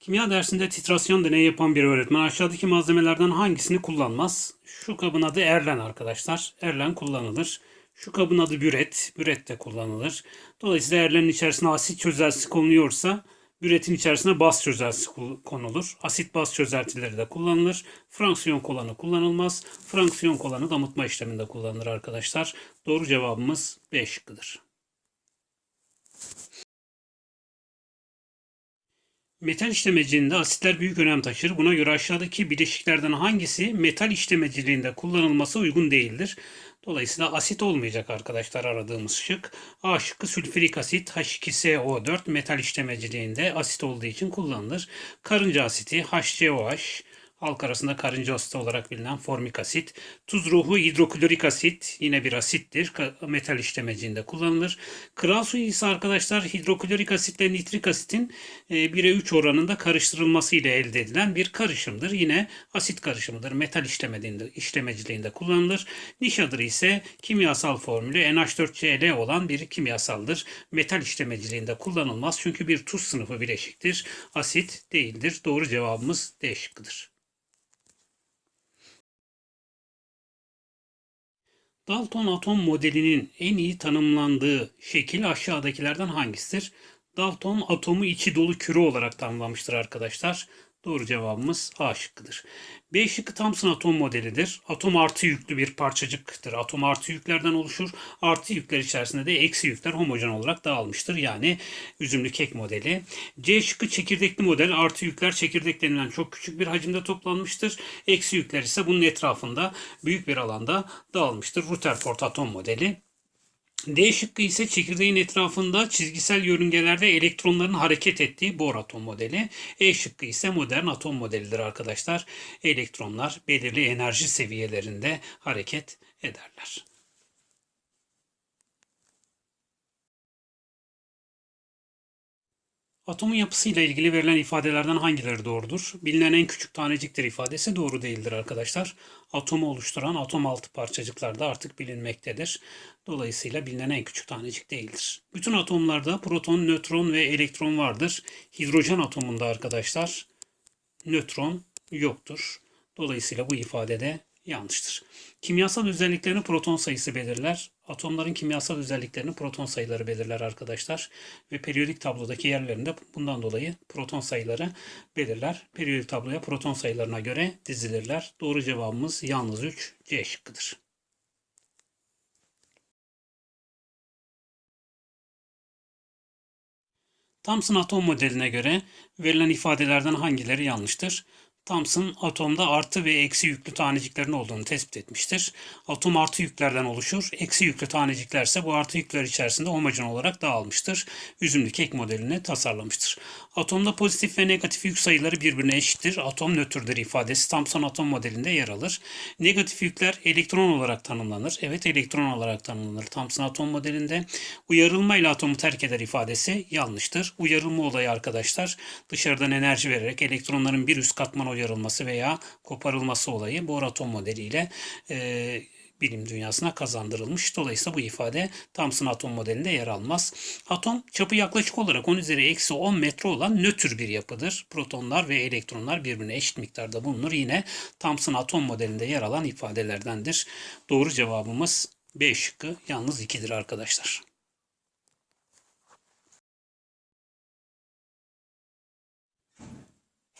Kimya dersinde titrasyon deneyi yapan bir öğretmen aşağıdaki malzemelerden hangisini kullanmaz? Şu kabın adı Erlen arkadaşlar. Erlen kullanılır. Şu kabın adı büret. Büret de kullanılır. Dolayısıyla Erlen'in içerisine asit çözeltisi konuluyorsa büretin içerisine baz çözeltisi konulur. Asit baz çözeltileri de kullanılır. Franksiyon kolanı kullanılmaz. Franksiyon kolanı damıtma işleminde kullanılır arkadaşlar. Doğru cevabımız B şıkkıdır. Metal işlemeciliğinde asitler büyük önem taşır. Buna göre aşağıdaki bileşiklerden hangisi metal işlemeciliğinde kullanılması uygun değildir? Dolayısıyla asit olmayacak arkadaşlar aradığımız şık. A şıkkı sülfürik asit H2SO4 metal işlemeciliğinde asit olduğu için kullanılır. Karınca asiti HCOH halk arasında karınca asiti olarak bilinen formik asit. Tuz ruhu hidroklorik asit yine bir asittir. Metal işlemeciliğinde kullanılır. Kral suyu ise arkadaşlar hidroklorik asitle nitrik asitin e, 1'e 3 oranında karıştırılması ile elde edilen bir karışımdır. Yine asit karışımıdır. Metal işlemediğinde, işlemeciliğinde kullanılır. Niş adı ise kimyasal formülü NH4Cl olan bir kimyasaldır. Metal işlemeciliğinde kullanılmaz çünkü bir tuz sınıfı bileşiktir. Asit değildir. Doğru cevabımız D şıkkıdır. Dalton atom modelinin en iyi tanımlandığı şekil aşağıdakilerden hangisidir? Dalton atomu içi dolu küre olarak tanımlamıştır arkadaşlar. Doğru cevabımız A şıkkıdır. B şıkkı Thomson atom modelidir. Atom artı yüklü bir parçacıktır. Atom artı yüklerden oluşur. Artı yükler içerisinde de eksi yükler homojen olarak dağılmıştır. Yani üzümlü kek modeli. C şıkkı çekirdekli model. Artı yükler çekirdeklerinden çok küçük bir hacimde toplanmıştır. Eksi yükler ise bunun etrafında büyük bir alanda dağılmıştır. Rutherford atom modeli. D şıkkı ise çekirdeğin etrafında çizgisel yörüngelerde elektronların hareket ettiği Bohr atom modeli. E şıkkı ise modern atom modelidir arkadaşlar. Elektronlar belirli enerji seviyelerinde hareket ederler. Atomun yapısıyla ilgili verilen ifadelerden hangileri doğrudur? Bilinen en küçük taneciktir ifadesi doğru değildir arkadaşlar. Atomu oluşturan atom altı parçacıklar da artık bilinmektedir. Dolayısıyla bilinen en küçük tanecik değildir. Bütün atomlarda proton, nötron ve elektron vardır. Hidrojen atomunda arkadaşlar nötron yoktur. Dolayısıyla bu ifade de yanlıştır. Kimyasal özelliklerini proton sayısı belirler. Atomların kimyasal özelliklerini proton sayıları belirler arkadaşlar. Ve periyodik tablodaki yerlerinde bundan dolayı proton sayıları belirler. Periyodik tabloya proton sayılarına göre dizilirler. Doğru cevabımız yalnız 3 C şıkkıdır. Thomson atom modeline göre verilen ifadelerden hangileri yanlıştır? Thomson atomda artı ve eksi yüklü taneciklerin olduğunu tespit etmiştir. Atom artı yüklerden oluşur. Eksi yüklü tanecikler ise bu artı yükler içerisinde homojen olarak dağılmıştır. Üzümlü kek modelini tasarlamıştır. Atomda pozitif ve negatif yük sayıları birbirine eşittir. Atom nötrdür ifadesi Thomson atom modelinde yer alır. Negatif yükler elektron olarak tanımlanır. Evet elektron olarak tanımlanır Thomson atom modelinde. Uyarılma ile atomu terk eder ifadesi yanlıştır. Uyarılma olayı arkadaşlar dışarıdan enerji vererek elektronların bir üst katmana uyarılması veya koparılması olayı Bohr atom modeliyle e, bilim dünyasına kazandırılmış. Dolayısıyla bu ifade Thomson atom modelinde yer almaz. Atom çapı yaklaşık olarak 10 üzeri eksi 10 metre olan nötr bir yapıdır. Protonlar ve elektronlar birbirine eşit miktarda bulunur. Yine Thomson atom modelinde yer alan ifadelerdendir. Doğru cevabımız B şıkkı yalnız 2'dir arkadaşlar.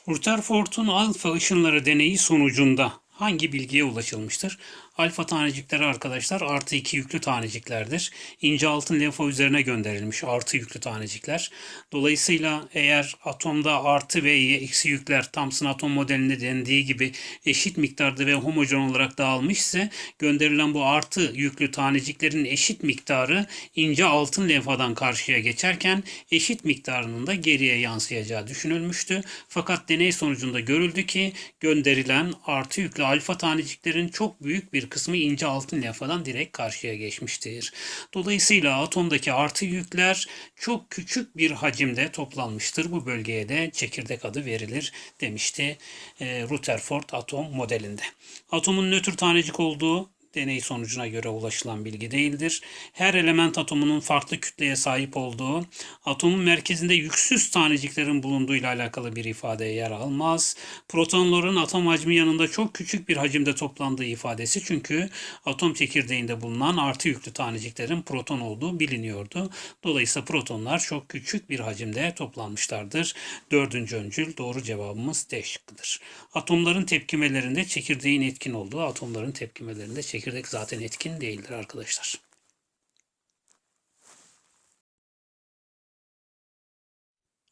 Rutherford'un alfa ışınları deneyi sonucunda hangi bilgiye ulaşılmıştır? Alfa tanecikleri arkadaşlar artı 2 yüklü taneciklerdir. İnce altın lenfa üzerine gönderilmiş artı yüklü tanecikler. Dolayısıyla eğer atomda artı ve eksi yükler Thomson atom modelinde dendiği gibi eşit miktarda ve homojen olarak dağılmış ise gönderilen bu artı yüklü taneciklerin eşit miktarı ince altın lenfadan karşıya geçerken eşit miktarının da geriye yansıyacağı düşünülmüştü. Fakat deney sonucunda görüldü ki gönderilen artı yüklü alfa taneciklerin çok büyük bir kısmı ince altın lenfadan direkt karşıya geçmiştir. Dolayısıyla atomdaki artı yükler çok küçük bir hacimde toplanmıştır. Bu bölgeye de çekirdek adı verilir demişti e, Rutherford atom modelinde. Atomun nötr tanecik olduğu deney sonucuna göre ulaşılan bilgi değildir. Her element atomunun farklı kütleye sahip olduğu, atomun merkezinde yüksüz taneciklerin bulunduğu ile alakalı bir ifade yer almaz. Protonların atom hacmi yanında çok küçük bir hacimde toplandığı ifadesi çünkü atom çekirdeğinde bulunan artı yüklü taneciklerin proton olduğu biliniyordu. Dolayısıyla protonlar çok küçük bir hacimde toplanmışlardır. Dördüncü öncül doğru cevabımız D şıkkıdır. Atomların tepkimelerinde çekirdeğin etkin olduğu, atomların tepkimelerinde çekirdek zaten etkin değildir arkadaşlar.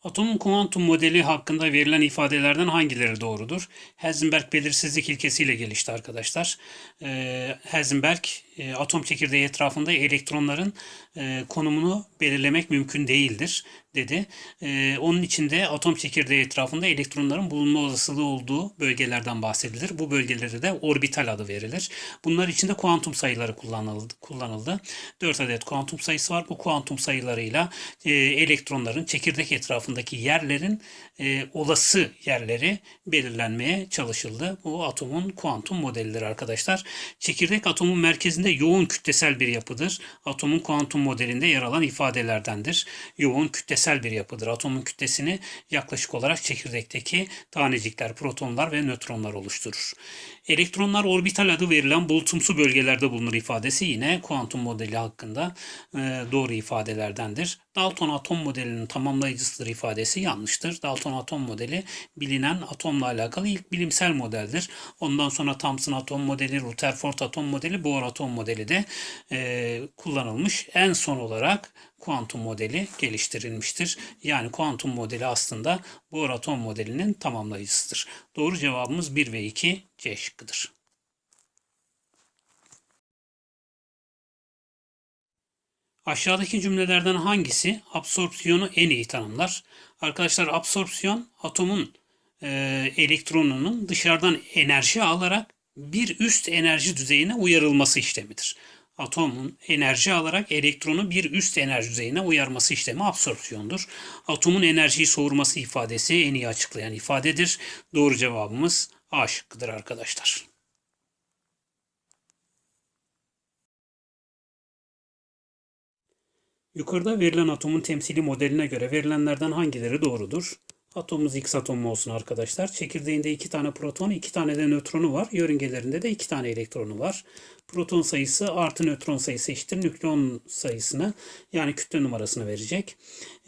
Atomun kuantum modeli hakkında verilen ifadelerden hangileri doğrudur? Heisenberg belirsizlik ilkesiyle gelişti arkadaşlar. Ee, Heisenberg e, atom çekirdeği etrafında elektronların e, konumunu belirlemek mümkün değildir dedi. E, onun içinde atom çekirdeği etrafında elektronların bulunma olasılığı olduğu bölgelerden bahsedilir. Bu bölgelere de orbital adı verilir. Bunlar içinde kuantum sayıları kullanıldı. kullanıldı. 4 adet kuantum sayısı var. Bu kuantum sayılarıyla e, elektronların çekirdek etrafındaki yerlerin e, olası yerleri belirlenmeye çalışıldı. Bu atomun kuantum modelidir arkadaşlar. Çekirdek atomun merkezinde yoğun kütlesel bir yapıdır. Atomun kuantum modelinde yer alan ifadelerdendir. Yoğun kütlesel bir yapıdır. Atomun kütlesini yaklaşık olarak çekirdekteki tanecikler, protonlar ve nötronlar oluşturur. Elektronlar orbital adı verilen bulutumsu bölgelerde bulunur ifadesi yine kuantum modeli hakkında e, doğru ifadelerdendir. Dalton atom modelinin tamamlayıcısıdır ifadesi yanlıştır. Dalton atom modeli bilinen atomla alakalı ilk bilimsel modeldir. Ondan sonra Thomson atom modeli, Rutherford atom modeli, Bohr atom modeli de e, kullanılmış. En son olarak kuantum modeli geliştirilmiştir. Yani kuantum modeli aslında Bohr atom modelinin tamamlayıcısıdır. Doğru cevabımız 1 ve 2 C şıkkıdır. Aşağıdaki cümlelerden hangisi absorpsiyonu en iyi tanımlar? Arkadaşlar absorpsiyon atomun e, elektronunun dışarıdan enerji alarak bir üst enerji düzeyine uyarılması işlemidir. Atomun enerji alarak elektronu bir üst enerji düzeyine uyarması işlemi absorpsiyondur. Atomun enerjiyi soğurması ifadesi en iyi açıklayan ifadedir. Doğru cevabımız A şıkkıdır arkadaşlar. Yukarıda verilen atomun temsili modeline göre verilenlerden hangileri doğrudur? Atomumuz X atomu olsun arkadaşlar. Çekirdeğinde iki tane proton, iki tane de nötronu var. Yörüngelerinde de iki tane elektronu var. Proton sayısı artı nötron sayısı eşittir nükleon sayısına yani kütle numarasını verecek.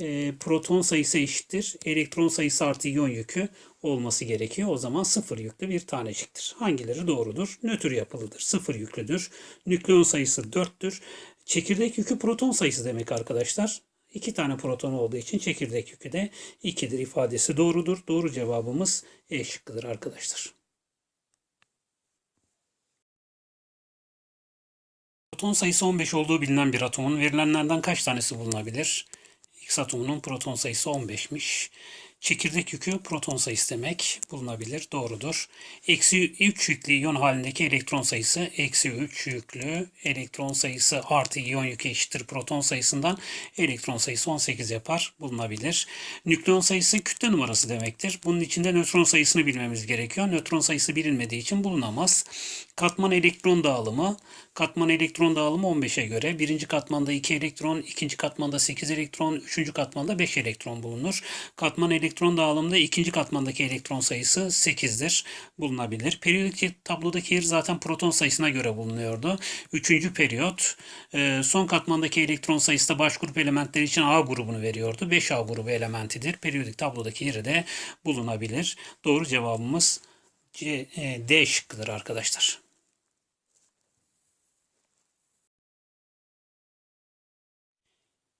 E, proton sayısı eşittir elektron sayısı artı iyon yükü olması gerekiyor. O zaman sıfır yüklü bir taneciktir. Hangileri doğrudur? Nötr yapılıdır. Sıfır yüklüdür. Nükleon sayısı 4'tür. Çekirdek yükü proton sayısı demek arkadaşlar. İki tane proton olduğu için çekirdek yükü de 2'dir ifadesi doğrudur. Doğru cevabımız E şıkkıdır arkadaşlar. Proton sayısı 15 olduğu bilinen bir atomun verilenlerden kaç tanesi bulunabilir? X atomunun proton sayısı 15'miş. Çekirdek yükü proton sayısı demek bulunabilir. Doğrudur. Eksi 3 yüklü iyon halindeki elektron sayısı eksi 3 yüklü elektron sayısı artı iyon yükü eşittir proton sayısından elektron sayısı 18 yapar. Bulunabilir. Nükleon sayısı kütle numarası demektir. Bunun içinde nötron sayısını bilmemiz gerekiyor. Nötron sayısı bilinmediği için bulunamaz. Katman elektron dağılımı Katman elektron dağılımı 15'e göre. Birinci katmanda 2 elektron, ikinci katmanda 8 elektron, üçüncü katmanda 5 elektron bulunur. Katman elektron dağılımında ikinci katmandaki elektron sayısı 8'dir. Bulunabilir. Periyodik tablodaki yer zaten proton sayısına göre bulunuyordu. Üçüncü periyot e, son katmandaki elektron sayısı da baş grup elementleri için A grubunu veriyordu. 5A grubu elementidir. Periyodik tablodaki yeri de bulunabilir. Doğru cevabımız C, e, D şıkkıdır arkadaşlar.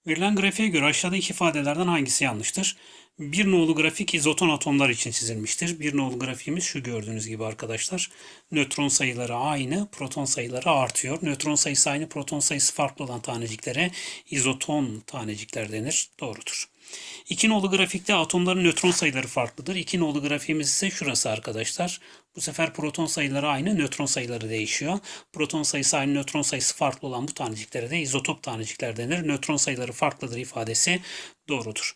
Verilen grafiğe göre aşağıdaki ifadelerden hangisi yanlıştır? Bir nolu grafik izoton atomlar için çizilmiştir. Bir nolu grafiğimiz şu gördüğünüz gibi arkadaşlar. Nötron sayıları aynı, proton sayıları artıyor. Nötron sayısı aynı, proton sayısı farklı olan taneciklere izoton tanecikler denir. Doğrudur. İki nolu grafikte atomların nötron sayıları farklıdır. İki nolu grafiğimiz ise şurası arkadaşlar. Bu sefer proton sayıları aynı, nötron sayıları değişiyor. Proton sayısı aynı, nötron sayısı farklı olan bu taneciklere de izotop tanecikler denir. Nötron sayıları farklıdır ifadesi doğrudur.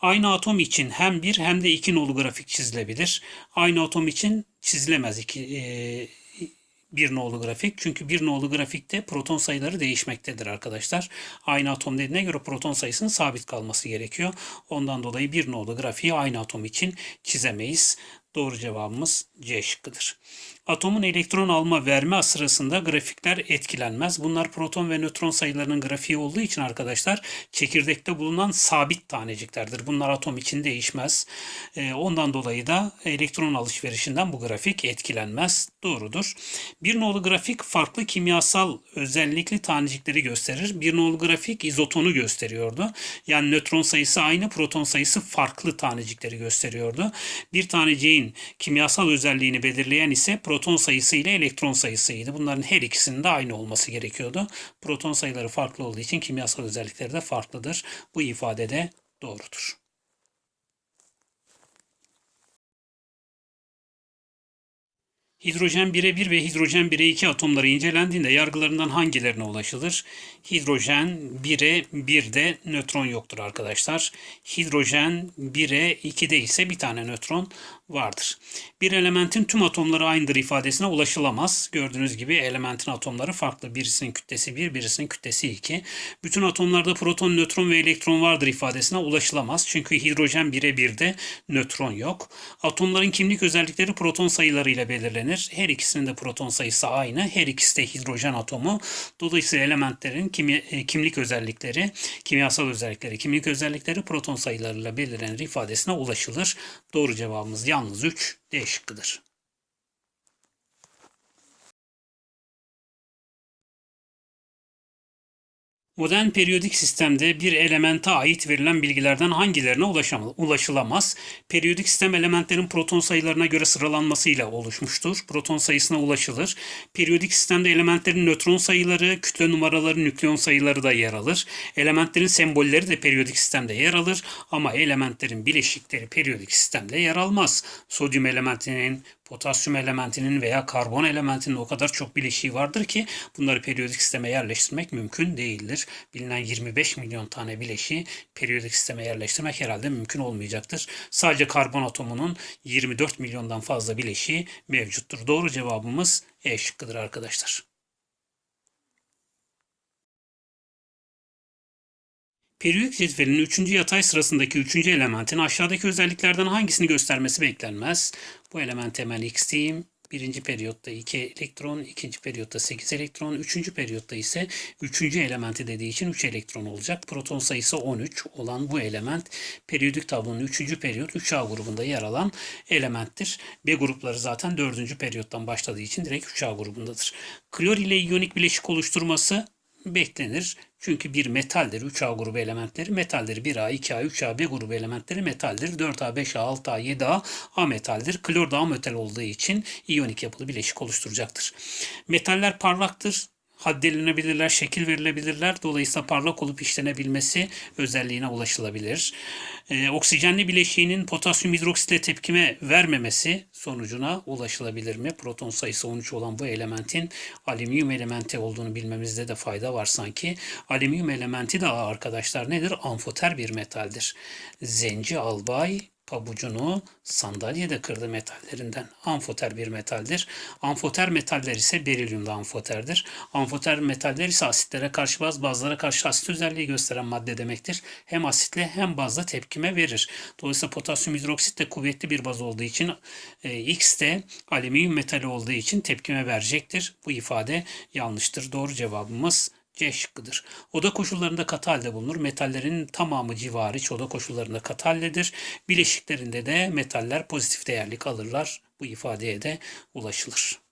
Aynı atom için hem bir hem de iki nolu grafik çizilebilir. Aynı atom için çizilemez iki, e, bir nolu grafik. Çünkü bir nolu grafikte proton sayıları değişmektedir arkadaşlar. Aynı atom dediğine göre proton sayısının sabit kalması gerekiyor. Ondan dolayı bir nolu grafiği aynı atom için çizemeyiz. Doğru cevabımız C şıkkıdır. Atomun elektron alma verme sırasında grafikler etkilenmez. Bunlar proton ve nötron sayılarının grafiği olduğu için arkadaşlar çekirdekte bulunan sabit taneciklerdir. Bunlar atom için değişmez. Ee, ondan dolayı da elektron alışverişinden bu grafik etkilenmez. Doğrudur. Bir nolu grafik farklı kimyasal özellikli tanecikleri gösterir. Bir nolu grafik izotonu gösteriyordu. Yani nötron sayısı aynı, proton sayısı farklı tanecikleri gösteriyordu. Bir taneciğin kimyasal özelliğini belirleyen ise proton sayısı ile elektron sayısıydı. Bunların her ikisinin de aynı olması gerekiyordu. Proton sayıları farklı olduğu için kimyasal özellikleri de farklıdır. Bu ifade de doğrudur. Hidrojen 1'e 1 ve hidrojen 1'e 2 atomları incelendiğinde yargılarından hangilerine ulaşılır? Hidrojen 1'e 1'de nötron yoktur arkadaşlar. Hidrojen 1'e 2'de ise bir tane nötron vardır. Bir elementin tüm atomları aynıdır ifadesine ulaşılamaz. Gördüğünüz gibi elementin atomları farklı. Birisinin kütlesi 1, birisinin kütlesi 2. Bütün atomlarda proton, nötron ve elektron vardır ifadesine ulaşılamaz. Çünkü hidrojen 1'e 1'de nötron yok. Atomların kimlik özellikleri proton sayılarıyla belirlenir. Her ikisinin de proton sayısı aynı. Her ikisi de hidrojen atomu. Dolayısıyla elementlerin kimi, e, kimlik özellikleri, kimyasal özellikleri, kimlik özellikleri proton sayılarıyla belirlenir ifadesine ulaşılır. Doğru cevabımız yalnız 3 D şıkkıdır. Modern periyodik sistemde bir elemente ait verilen bilgilerden hangilerine ulaşılamaz? Periyodik sistem elementlerin proton sayılarına göre sıralanmasıyla oluşmuştur. Proton sayısına ulaşılır. Periyodik sistemde elementlerin nötron sayıları, kütle numaraları, nükleon sayıları da yer alır. Elementlerin sembolleri de periyodik sistemde yer alır ama elementlerin bileşikleri periyodik sistemde yer almaz. Sodyum elementinin, potasyum elementinin veya karbon elementinin o kadar çok bileşiği vardır ki bunları periyodik sisteme yerleştirmek mümkün değildir. Bilinen 25 milyon tane bileşiği periyodik sisteme yerleştirmek herhalde mümkün olmayacaktır. Sadece karbon atomunun 24 milyondan fazla bileşiği mevcuttur. Doğru cevabımız E şıkkıdır arkadaşlar. Periyodik cetvelin 3. yatay sırasındaki 3. elementin aşağıdaki özelliklerden hangisini göstermesi beklenmez? Bu element temel x diyeyim. Birinci periyotta 2 elektron, ikinci periyotta 8 elektron, üçüncü periyotta ise üçüncü elementi dediği için 3 elektron olacak. Proton sayısı 13 olan bu element periyodik tablonun üçüncü periyot 3A grubunda yer alan elementtir. B grupları zaten dördüncü periyottan başladığı için direkt 3A grubundadır. Klor ile iyonik bileşik oluşturması beklenir. Çünkü bir metaldir. 3A grubu elementleri metaldir. 1A, 2A, 3A, B grubu elementleri metaldir. 4A, 5A, 6A, 7A A metaldir. Klor da A metal olduğu için iyonik yapılı bileşik oluşturacaktır. Metaller parlaktır haddedilebilirler, şekil verilebilirler. Dolayısıyla parlak olup işlenebilmesi özelliğine ulaşılabilir. Ee, oksijenli bileşiğinin potasyum hidroksitle tepkime vermemesi sonucuna ulaşılabilir mi? Proton sayısı 13 olan bu elementin alüminyum elementi olduğunu bilmemizde de fayda var sanki. Alüminyum elementi de arkadaşlar nedir? Amfoter bir metaldir. Zenci albay pabucunu sandalyede kırdı metallerinden. Amfoter bir metaldir. Amfoter metaller ise berilyumda amfoterdir. Amfoter metaller ise asitlere karşı baz, bazlara karşı asit özelliği gösteren madde demektir. Hem asitle hem bazla tepkime verir. Dolayısıyla potasyum hidroksit de kuvvetli bir baz olduğu için e, X de alüminyum metali olduğu için tepkime verecektir. Bu ifade yanlıştır. Doğru cevabımız C şıkkıdır. Oda koşullarında halde bulunur. Metallerin tamamı civarı oda koşullarında katı haldedir. Bileşiklerinde de metaller pozitif değerlik alırlar. Bu ifadeye de ulaşılır.